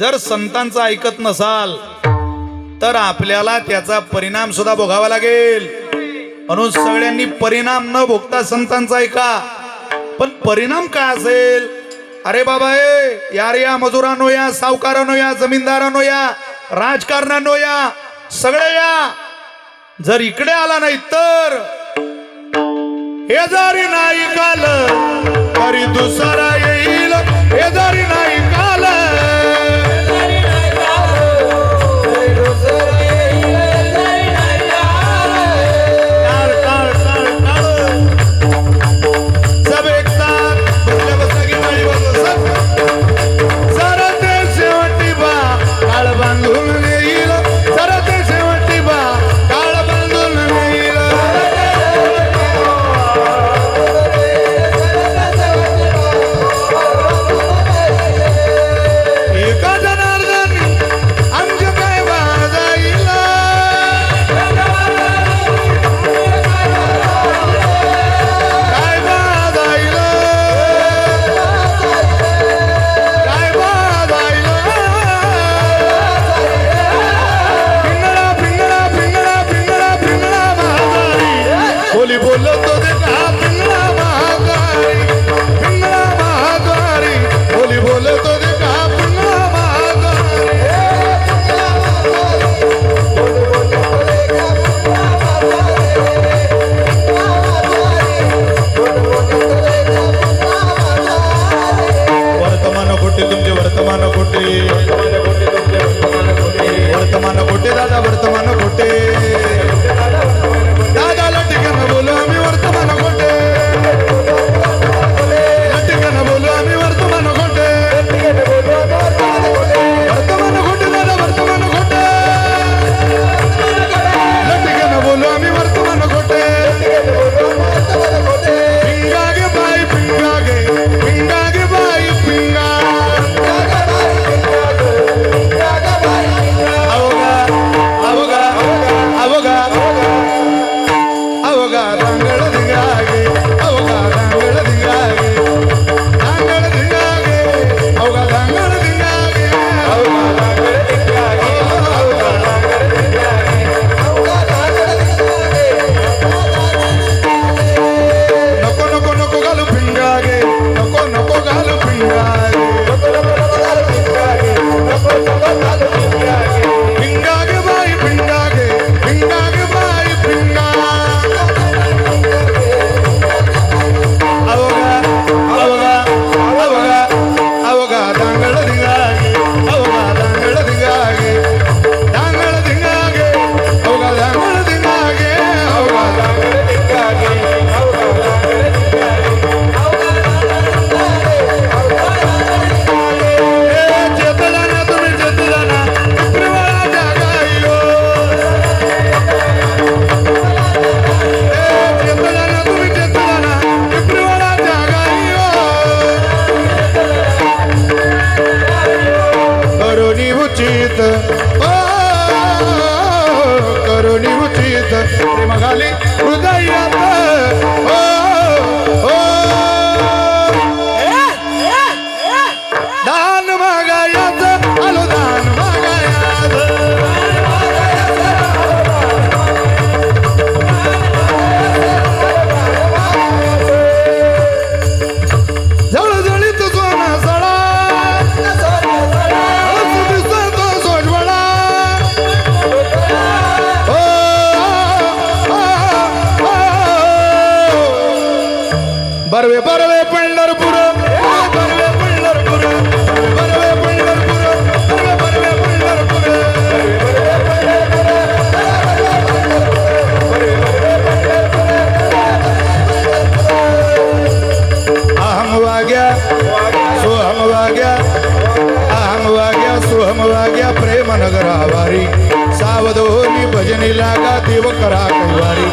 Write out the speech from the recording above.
जर संतांचं ऐकत नसाल तर आपल्याला त्याचा परिणाम सुद्धा भोगावा लागेल. म्हणून सगळ्यांनी परिणाम न भोगता संतांचा ऐका. पण परिणाम काय असेल? अरे बाबा हे यार या मजुरानो या सावकारानो या जमीनदारानो या राजकारणानो या सगळे या. जर इकडे आला नाही तर हे जरी नाही काल तरी दुसरा ಪ್ರೇಮಗಾಲಿ ಹೃದಯ बरवे बरवे पंढरपूर बरवे आवारी सावधोनी भजनी लागा देव करा कैवारी